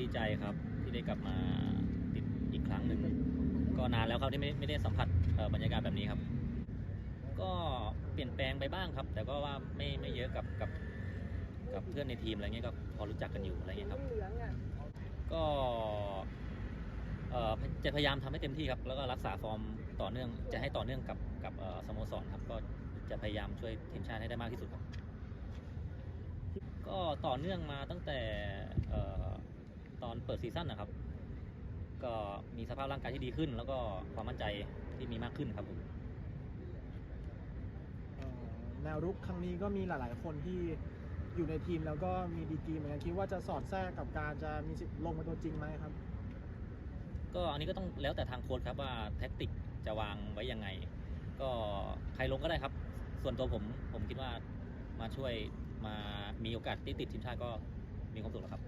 ดีใจครับที่ได้กลับมาติดอีกครั้งหนึ่งก็นานแล้วครับที่ไม่ไม่ได้สัมผัสบรรยากาศแบบนี้ครับ ก็เปลี่ยนแปลงไปบ้างครับ แต่ก็ว่าไม่ไม่เยอะกับกับกับเพื่อนในทีมอะไรเงี้ยก็พอรู้จักกันอยู่อะไรเงี้ยครับ ก็จะพยายามทำให้เต็มที่ครับ แล้วก็รักษาฟอร์มต่อเนื่องจะให้ต่อเนื่องกับกับสโมสรครับ ก็จะพยายามช่วยทีมชาติให้ได้มากที่สุดครับ ก็ต่อเนื่องมาตั้งแต่ เปิดซีซั่นนะครับ ก็มีสภาพร่างกายที่ดีขึ้น แล้วก็ความมั่นใจที่มีมากขึ้นครับผมเอ่อแนวรุกครั้งนี้ก็มีหลาย ๆ คนที่อยู่ในทีมแล้วก็มีดีกรีเหมือนกันคิดว่าจะสอดแทรกกับการจะมีสิทธิ์ลงเป็นตัวจริงไหมครับ ก็อันนี้ก็ต้องแล้วแต่ทางโค้ชครับว่าแท็กติกจะวางไว้ยังไง ก็ใครลงก็ได้ครับ ส่วนตัวผมผมคิดว่ามาช่วยมามีโอกาสที่ติดทีมชาติก็มีความสุขแล้วครับ